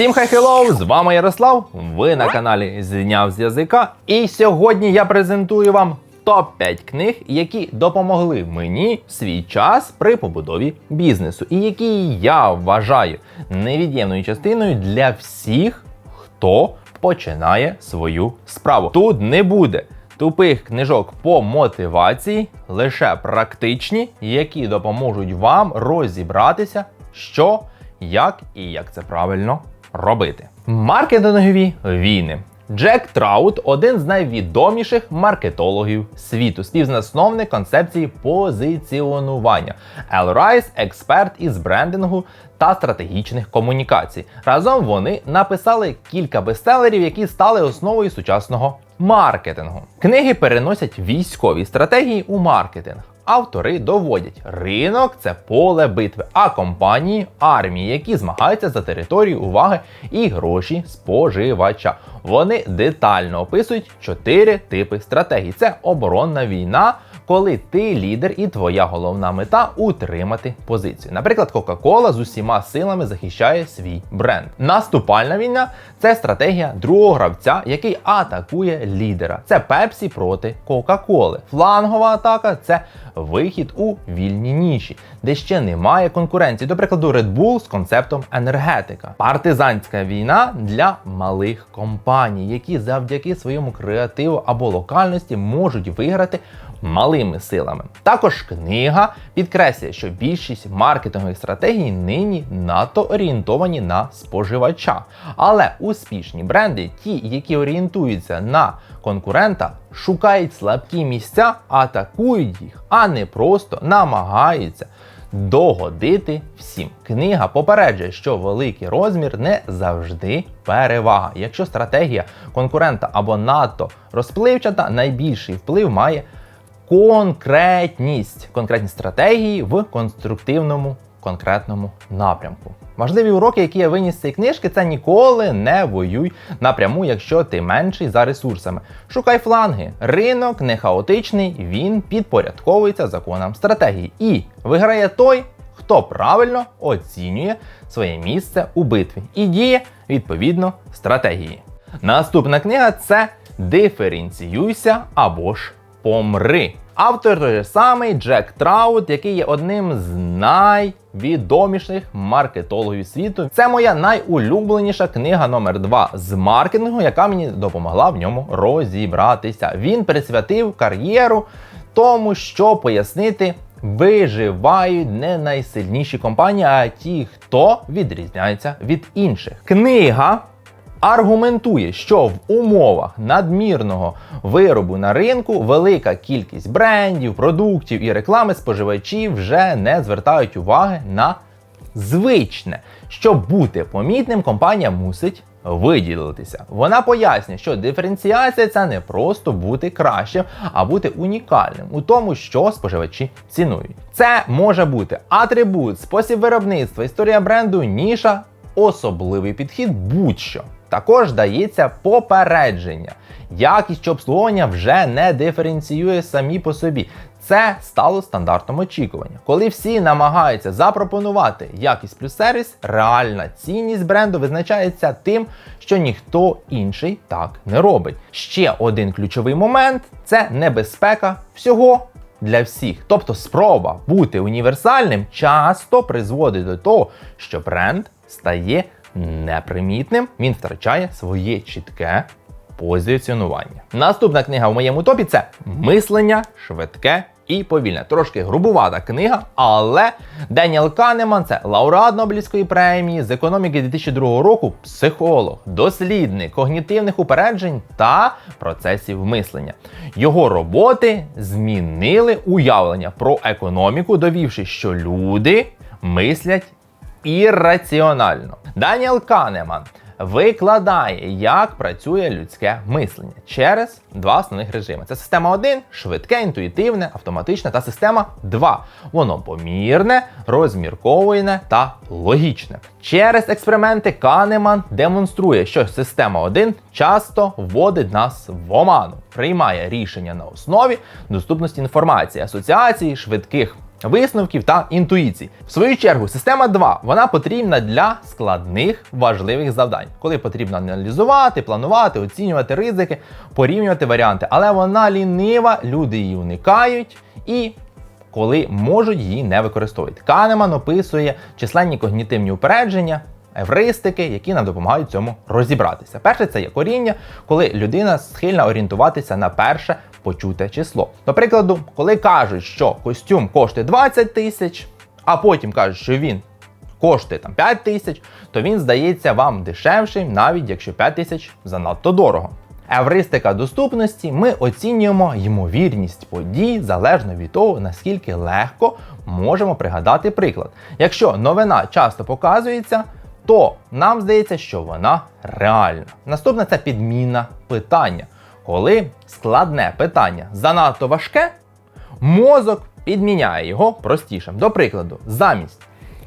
Всім хай хеллоу! З вами Ярослав. Ви на каналі Зняв з язика. І сьогодні я презентую вам топ-5 книг, які допомогли мені в свій час при побудові бізнесу, і які я вважаю невід'ємною частиною для всіх, хто починає свою справу. Тут не буде. Тупих книжок по мотивації, лише практичні, які допоможуть вам розібратися, що, як і як це правильно робити. Маркетингові війни. Джек Траут один з найвідоміших маркетологів світу, співзасновник концепції позиціонування. Ел Райс експерт із брендингу та стратегічних комунікацій. Разом вони написали кілька бестселерів, які стали основою сучасного маркетингу. Книги переносять військові стратегії у маркетинг. Автори доводять, ринок це поле битви, а компанії армії, які змагаються за територію уваги і гроші споживача. Вони детально описують чотири типи стратегій: це оборонна війна, коли ти лідер і твоя головна мета утримати позицію. Наприклад, Coca-Cola з усіма силами захищає свій бренд. Наступальна війна це стратегія другого гравця, який атакує лідера. Це Pepsi проти Coca-Cola. Флангова атака це вихід у вільні ніші, де ще немає конкуренції. До прикладу, Red Bull з концептом енергетика. Партизанська війна для малих компаній, які завдяки своєму креативу або локальності можуть виграти малими силами. Також книга підкреслює, що більшість маркетингових стратегій нині надто орієнтовані на споживача. Але успішні бренди, ті, які орієнтуються на конкурента, шукають слабкі місця, атакують їх, а не просто намагаються. Догодити всім. Книга попереджує, що великий розмір не завжди перевага. Якщо стратегія конкурента або надто розпливчата, найбільший вплив має конкретність, конкретні стратегії в конструктивному конкретному напрямку. Важливі уроки, які я виніс з цієї книжки, це ніколи не воюй напряму, якщо ти менший за ресурсами. Шукай фланги. Ринок не хаотичний, він підпорядковується законам стратегії. І виграє той, хто правильно оцінює своє місце у битві і діє відповідно стратегії. Наступна книга це Диференціюйся або ж помри. Автор той же самий Джек Траут, який є одним з найвідоміших маркетологів світу. Це моя найулюбленіша книга номер 2 з маркетингу, яка мені допомогла в ньому розібратися. Він присвятив кар'єру тому, що пояснити. Виживають не найсильніші компанії, а ті, хто відрізняється від інших. Книга аргументує, що в умовах надмірного виробу на ринку велика кількість брендів, продуктів і реклами споживачі вже не звертають уваги на звичне. Щоб бути помітним, компанія мусить. Виділитися. Вона пояснює, що диференціація це не просто бути кращим, а бути унікальним у тому, що споживачі цінують. Це може бути атрибут, спосіб виробництва, історія бренду, ніша, особливий підхід, будь-що. Також дається попередження. Якість обслуговування вже не диференціює самі по собі. Це стало стандартом очікування. Коли всі намагаються запропонувати якість плюс сервіс, реальна цінність бренду визначається тим, що ніхто інший так не робить. Ще один ключовий момент це небезпека всього. Для всіх, тобто спроба бути універсальним часто призводить до того, що бренд стає непримітним, він втрачає своє чітке позиціонування. Наступна книга в моєму топі це мислення швидке. І повільне, трошки грубувата книга, але Деніел Канеман це лауреат Нобелівської премії з економіки 2002 року, психолог, дослідник когнітивних упереджень та процесів мислення. Його роботи змінили уявлення про економіку, довівши, що люди мислять ірраціонально. Даніел Канеман викладає, як працює людське мислення через два основних режими. Це система 1 швидке, інтуїтивне, автоматичне, та система 2. Воно помірне, розмірковане та логічне. Через експерименти Канеман демонструє, що система 1 часто вводить нас в оману, приймає рішення на основі доступності інформації, асоціації, швидких висновків та інтуїцій. В свою чергу, система 2 вона потрібна для складних важливих завдань, коли потрібно аналізувати, планувати, оцінювати ризики, порівнювати варіанти. Але вона лінива, люди її уникають і. Коли можуть її не використовувати. Канеман описує численні когнітивні упередження, евристики, які нам допомагають цьому розібратися. Перше це є коріння, коли людина схильна орієнтуватися на перше почуте число. До прикладу, коли кажуть, що костюм коштує 20 тисяч, а потім кажуть, що він коштує там 5 тисяч, то він здається вам дешевшим, навіть якщо 5 тисяч занадто дорого. Евристика доступності ми оцінюємо ймовірність подій залежно від того, наскільки легко можемо пригадати приклад. Якщо новина часто показується, то нам здається, що вона реальна. Наступне це підміна питання. Коли складне питання занадто важке, мозок підміняє його простішим. До прикладу, замість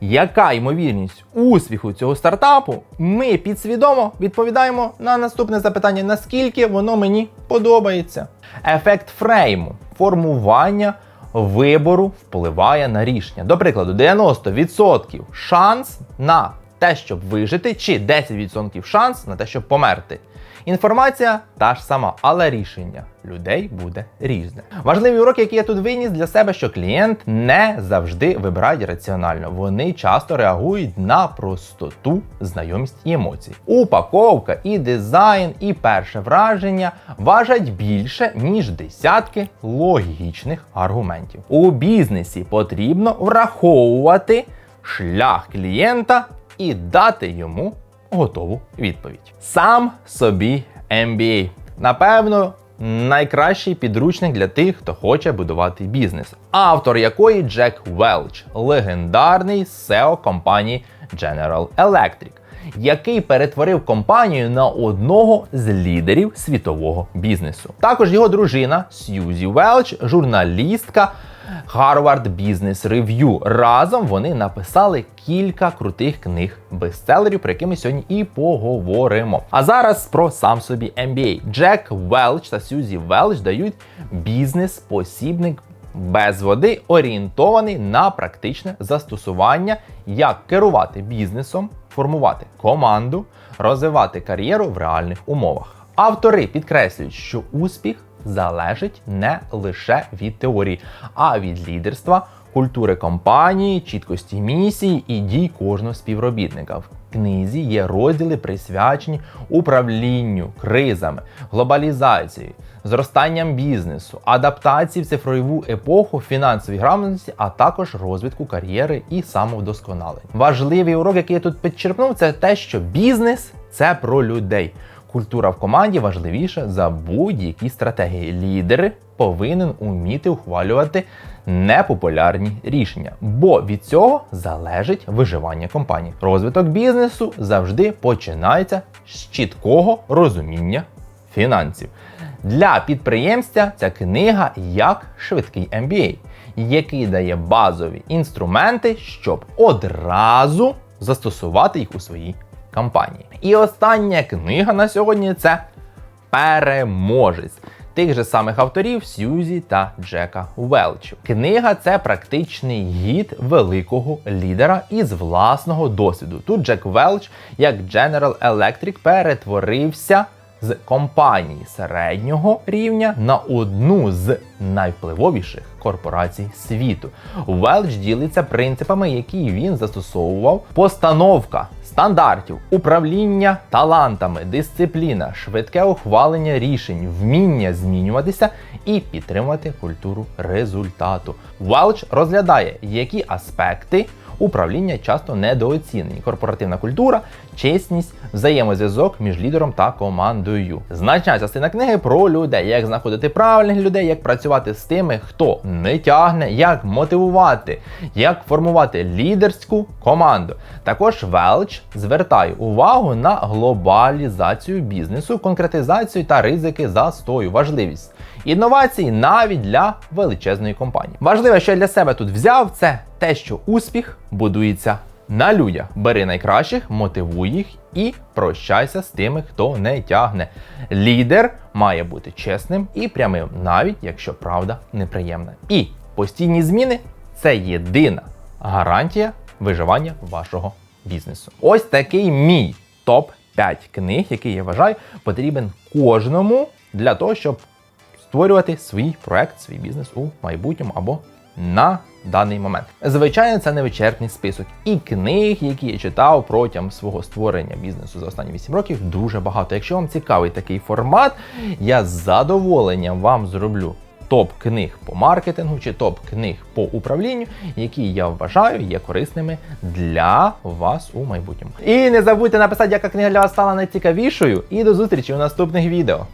яка ймовірність успіху цього стартапу, ми підсвідомо відповідаємо на наступне запитання: наскільки воно мені подобається. Ефект фрейму, формування вибору впливає на рішення. До прикладу, 90% шанс на те, щоб вижити, чи 10% шанс на те, щоб померти. Інформація та ж сама, але рішення людей буде різне. Важливі уроки, які я тут виніс для себе, що клієнт не завжди вибирає раціонально. Вони часто реагують на простоту, знайомість і емоції. Упаковка, і дизайн, і перше враження важать більше, ніж десятки логічних аргументів. У бізнесі потрібно враховувати шлях клієнта і дати йому готову відповідь. Сам собі MBA. Напевно, найкращий підручник для тих, хто хоче будувати бізнес. Автор якої Джек Велч, легендарний SEO компанії General Electric. Який перетворив компанію на одного з лідерів світового бізнесу. Також його дружина Сьюзі Велч, журналістка Harvard Business Review. Разом вони написали кілька крутих книг бестселерів, про які ми сьогодні і поговоримо. А зараз про сам собі MBA. Джек Велч та Сьюзі Велч дають бізнес-посібник без води, орієнтований на практичне застосування, як керувати бізнесом, формувати команду, розвивати кар'єру в реальних умовах. Автори підкреслюють, що успіх залежить не лише від теорії, а від лідерства, культури компанії, чіткості місії і дій кожного співробітника. В книзі є розділи присвячені управлінню, кризами, глобалізації, зростанням бізнесу, адаптації в цифрову епоху, фінансовій грамотності, а також розвитку кар'єри і самовдосконалень. Важливий урок, який я тут підчерпнув, це те, що бізнес це про людей. Культура в команді важливіша за будь-які стратегії. Лідер повинен уміти ухвалювати непопулярні рішення, бо від цього залежить виживання компанії. Розвиток бізнесу завжди починається з чіткого розуміння фінансів. Для підприємця ця книга як швидкий MBA, який дає базові інструменти, щоб одразу застосувати їх у своїй кампанії. І остання книга на сьогодні це Переможець. Тих же самих авторів Сьюзі та Джека Велчу. Книга це практичний гід великого лідера із власного досвіду. Тут Джек Велч, як General Electric, перетворився з компанії середнього рівня на одну з найвпливовіших корпорацій світу. Велч ділиться принципами, які він застосовував: постановка стандартів, управління талантами, дисципліна, швидке ухвалення рішень, вміння змінюватися і підтримувати культуру результату. Велч розглядає, які аспекти управління часто недооцінені. Корпоративна культура, чесність, взаємозв'язок між лідером та командою. Значна частина книги про людей, як знаходити правильних людей, як працювати з тими, хто не тягне, як мотивувати, як формувати лідерську команду. Також Велч звертає увагу на глобалізацію бізнесу, конкретизацію та ризики застою, важливість інновацій навіть для величезної компанії. Важливе, що я для себе тут взяв, це те, що успіх будується на людях. Бери найкращих, мотивуй їх і прощайся з тими, хто не тягне. Лідер має бути чесним і прямим, навіть якщо правда неприємна. І постійні зміни це єдина гарантія виживання вашого бізнесу. Ось такий мій топ 5 книг, які я вважаю потрібен кожному для того, щоб створювати свій проект, свій бізнес у майбутньому або на даний момент. Звичайно, це не вичерпний список. І книг, які я читав протягом свого створення бізнесу за останні 8 років, дуже багато. Якщо вам цікавий такий формат, я з задоволенням вам зроблю. Топ книг по маркетингу чи топ книг по управлінню, які я вважаю є корисними для вас у майбутньому. І не забудьте написати, яка книга для вас стала найцікавішою. І до зустрічі у наступних відео.